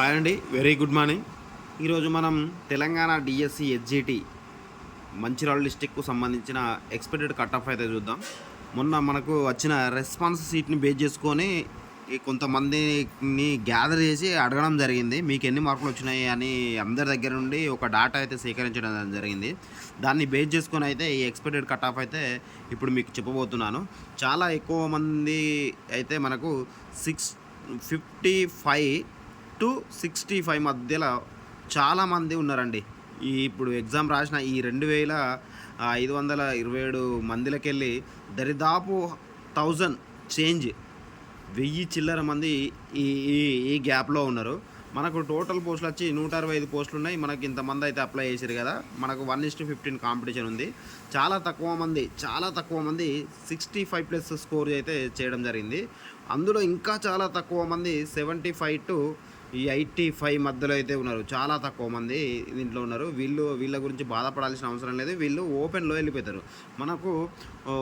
Hi అండి very good morning. ఈరోజు మనం తెలంగాణ డిఎస్సి హెచ్జిటి మంచిర్యాల డిస్టిక్కు సంబంధించిన ఎక్స్పెక్టెడ్ కట్ ఆఫ్ అయితే చూద్దాం. మొన్న మనకు వచ్చిన రెస్పాన్స్ సీట్ని బేస్ చేసుకొని కొంతమందిని గ్యాదర్ చేసి అడగడం జరిగింది. మీకు ఎన్ని మార్కులు వచ్చినాయి అని అందరి దగ్గర నుండి ఒక డాటా అయితే సేకరించడం జరిగింది. దాన్ని బేస్ చేసుకొని అయితే ఈ ఎక్స్పెక్టెడ్ కట్ ఆఫ్ అయితే ఇప్పుడు మీకు చెప్పబోతున్నాను. చాలా ఎక్కువ మంది అయితే మనకు six fifty five to sixty five మధ్యలో చాలామంది ఉన్నారండి. ఈ ఇప్పుడు ఎగ్జామ్ రాసిన ఈ రెండు వేల ఐదు వందల ఇరవై ఏడు మందిలకెళ్ళి దరిదాపు థౌజండ్ చేంజ్ వెయ్యి చిల్లర మంది ఈ ఈ ఈ గ్యాప్లో ఉన్నారు. మనకు టోటల్ పోస్టులు వచ్చి నూట అరవై ఐదు పోస్టులు ఉన్నాయి. మనకి ఇంతమంది అయితే అప్లై చేశారు కదా. మనకు వన్ ఇస్టు ఫిఫ్టీన్ కాంపిటీషన్ ఉంది. చాలా తక్కువ మంది చాలా తక్కువ మంది సిక్స్టీ ఫైవ్ ప్లస్ స్కోర్ అయితే చేయడం జరిగింది. అందులో ఇంకా చాలా తక్కువ మంది seventy five to eighty five మధ్యలో అయితే ఉన్నారు. చాలా తక్కువ మంది దీంట్లో ఉన్నారు. వీళ్ళు వీళ్ళ గురించి బాధపడాల్సిన అవసరం లేదు. వీళ్ళు ఓపెన్లో వెళ్ళిపోతారు. మనకు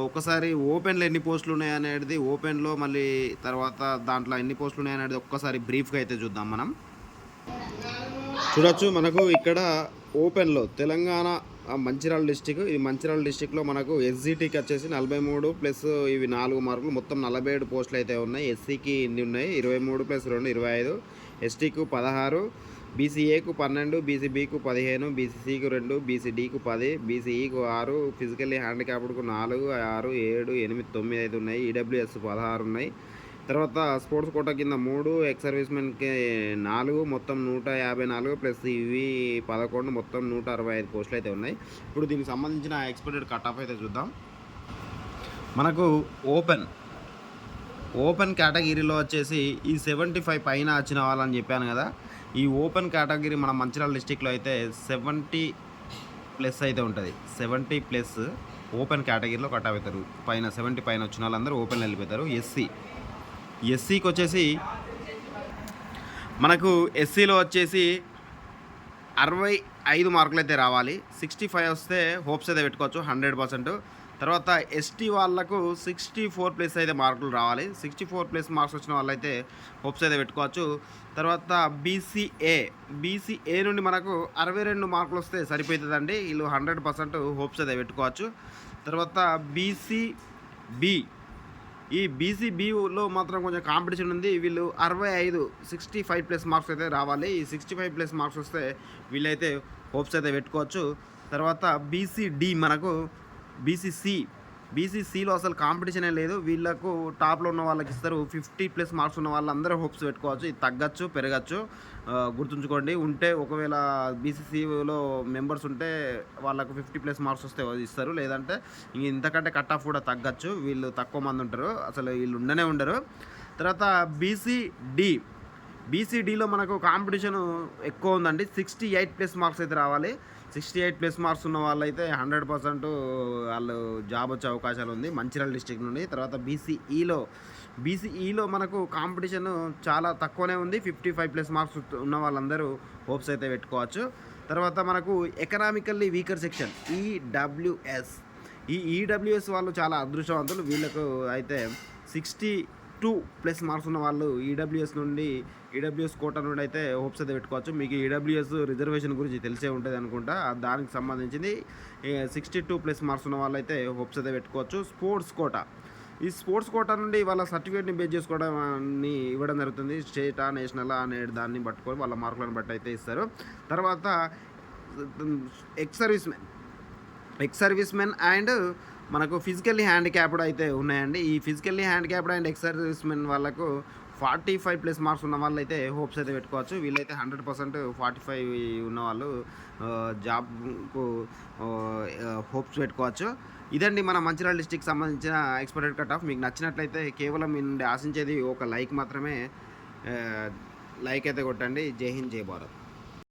ఒకసారి ఓపెన్లో ఎన్ని పోస్టులు ఉన్నాయనేది ఓపెన్లో మళ్ళీ తర్వాత దాంట్లో ఎన్ని పోస్టులు ఉన్నాయనేది ఒక్కసారి బ్రీఫ్గా అయితే చూద్దాం మనం. చూడొచ్చు. మనకు ఇక్కడ ఓపెన్లో తెలంగాణ మంచిర్యాల డిస్టిక్ ఈ మంచిర్యాల డిస్టిక్లో మనకు ఎస్జిటికి వచ్చేసి నలభై మూడు ప్లస్ ఇవి నాలుగు మార్కులు మొత్తం నలభై ఏడు పోస్టులు అయితే ఉన్నాయి. ఎస్సీకి ఇన్ని ఉన్నాయి ఇరవై మూడు ప్లస్ రెండు ఇరవై ఐదు. ఎస్టీకు పదహారు బీసీఏకు పన్నెండు బీసీబీకు పదిహేను బీసీసీకు రెండు బీసీడీకు పది బీసీఈకు ఆరు ఫిజికల్లీ హ్యాండిక్యాప్డ్కు నాలుగు ఆరు ఏడు ఎనిమిది తొమ్మిది ఐదు ఉన్నాయి. ఈడబ్ల్యూఎస్ పదహారు ఉన్నాయి. తర్వాత స్పోర్ట్స్ కోటా కింద మూడు ఎక్స్ సర్వీస్మెన్కి నాలుగు మొత్తం నూట యాభై నాలుగు ప్లస్ ఇవి పదకొండు మొత్తం నూట అరవై ఐదు పోస్టులు అయితే ఉన్నాయి. ఇప్పుడు దీనికి సంబంధించిన ఎక్స్పెక్టెడ్ కట్ ఆఫ్ అయితే చూద్దాం. మనకు ఓపెన్ ఓపెన్ కేటగిరీలో వచ్చేసి ఈ సెవెంటీ ఫైవ్ పైన వచ్చిన వాళ్ళని చెప్పాను కదా. ఈ ఓపెన్ కేటగిరీ మన మంచిర్యాల డిస్టిక్లో అయితే సెవెంటీ ప్లస్ అయితే ఉంటుంది. సెవెంటీ ప్లస్ ఓపెన్ కేటగిరీలో కట్ అవుతారు. పైన సెవెంటీ పైన వచ్చిన వాళ్ళందరూ ఓపెన్ వెళ్ళిపోతారు. ఎస్సీ ఎస్సీకి వచ్చేసి మనకు ఎస్సీలో వచ్చేసి అరవై ఐదు మార్కులు అయితే రావాలి. సిక్స్టీ ఫైవ్ వస్తే హోప్స్ అయితే పెట్టుకోవచ్చు హండ్రెడ్ పర్సెంట్. తర్వాత ఎస్టీ వాళ్ళకు సిక్స్టీ ఫోర్ ప్లస్ అయితే మార్కులు రావాలి. సిక్స్టీ ఫోర్ ప్లస్ మార్క్స్ వచ్చిన వాళ్ళైతే హోప్స్ అయితే పెట్టుకోవచ్చు. తర్వాత బీసీఏ బీసీఏ నుండి మనకు అరవై రెండు మార్కులు వస్తే సరిపోతుందండి. వీళ్ళు హండ్రెడ్ పర్సెంట్ హోప్స్ అయితే పెట్టుకోవచ్చు. తర్వాత బీసీబీ ఈ బీసీబీలో మాత్రం కొంచెం కాంపిటీషన్ ఉంది. వీళ్ళు అరవై ఐదు సిక్స్టీ ఫైవ్ ప్లస్ మార్క్స్ అయితే రావాలి. ఈ సిక్స్టీ ఫైవ్ ప్లస్ మార్క్స్ వస్తే వీళ్ళైతే హోప్స్ అయితే పెట్టుకోవచ్చు. తర్వాత బీసీడి మనకు బీసీసీ బీసీసీలో అసలు కాంపిటీషనే లేదు. వీళ్ళకు టాప్లో ఉన్న వాళ్ళకి ఇస్తారు ఫిఫ్టీ ప్లస్ మార్క్స్ ఉన్న వాళ్ళందరూ హోప్స్ పెట్టుకోవచ్చు. ఇది తగ్గచ్చు పెరగచ్చు. గుర్తుంచుకోండి. ఉంటే ఒకవేళ బీసీసీలో మెంబర్స్ ఉంటే వాళ్ళకు ఫిఫ్టీ ప్లస్ మార్క్స్ వస్తే ఇస్తారు. లేదంటే ఇంక ఇంతకంటే కట్ ఆఫ్ కూడా తగ్గచ్చు. వీళ్ళు తక్కువ మంది ఉంటారు. అసలు వీళ్ళు ఉండనే ఉండరు. తర్వాత బీసీడీ బీసీడీలో మనకు కాంపిటీషన్ ఎక్కువ ఉందండి. సిక్స్టీ ఎయిట్ ప్లస్ మార్క్స్ అయితే రావాలి. సిక్స్టీ ఎయిట్ ప్లస్ మార్క్స్ ఉన్న వాళ్ళైతే హండ్రెడ్ పర్సెంట్ వాళ్ళు జాబ్ వచ్చే అవకాశాలు ఉంది. మంచిర్యాల డిస్టిక్ నుండి. తర్వాత బీసీఈలో బీసీఈలో మనకు కాంపిటీషన్ చాలా తక్కువనే ఉంది. ఫిఫ్టీ ఫైవ్ ప్లస్ మార్క్స్ ఉన్న వాళ్ళందరూ హోప్స్ అయితే పెట్టుకోవచ్చు. తర్వాత మనకు ఎకనామికల్లీ వీకర్ సెక్షన్ ఈడబ్ల్యూఎస్. ఈ ఈడబ్ల్యూఎస్ వాళ్ళు చాలా అదృష్టవంతులు. వీళ్ళకు అయితే సిక్స్టీ టూ ప్లస్ మార్క్స్ ఉన్న వాళ్ళు ఈడబ్ల్యూఎస్ నుండి ఈడబ్ల్యూఎస్ కోట నుండి అయితే హోప్స్ అయితే పెట్టుకోవచ్చు. మీకు ఈడబ్ల్యూఎస్ రిజర్వేషన్ గురించి తెలిసే ఉంటుంది అనుకుంటా. దానికి సంబంధించింది సిక్స్టీ టూ ప్లస్ మార్క్స్ ఉన్న వాళ్ళు అయితే హోప్స్ అయితే పెట్టుకోవచ్చు. Sports quota. ఈ స్పోర్ట్స్ కోటా నుండి వాళ్ళ సర్టిఫికేట్ని బేస్ చేసుకోవడం ఇవ్వడం జరుగుతుంది. స్టేటా నేషనల్ అనే దాన్ని పట్టుకొని వాళ్ళ మార్కులను బట్టి అయితే ఇస్తారు. తర్వాత ex servicemen ex servicemen and మనకు ఫిజికల్లీ హ్యాండిక్యాప్డ్ అయితే ఉన్నాయండి. ఈ ఫిజికల్లీ హ్యాండిక్యాప్డ్ అండ్ ఎక్సర్సైజ్మెన్ వాళ్ళకు ఫార్టీ ఫైవ్ ప్లస్ మార్క్స్ ఉన్న వాళ్ళు అయితే హోప్స్ అయితే పెట్టుకోవచ్చు. వీళ్ళైతే హండ్రెడ్ పర్సెంట్ ఫార్టీ ఫైవ్ ఉన్న వాళ్ళు జాబ్కు హోప్స్ పెట్టుకోవచ్చు. ఇదండి మన మంచిర్యాల డిస్టిక్ సంబంధించిన ఎక్స్పెక్టెడ్ కట్ ఆఫ్ మీకు నచ్చినట్లయితే కేవలం మీ నుండి ఆశించేది ఒక లైక్ మాత్రమే లైక్ అయితే కొట్టండి. జై హింద్ జై భారత్.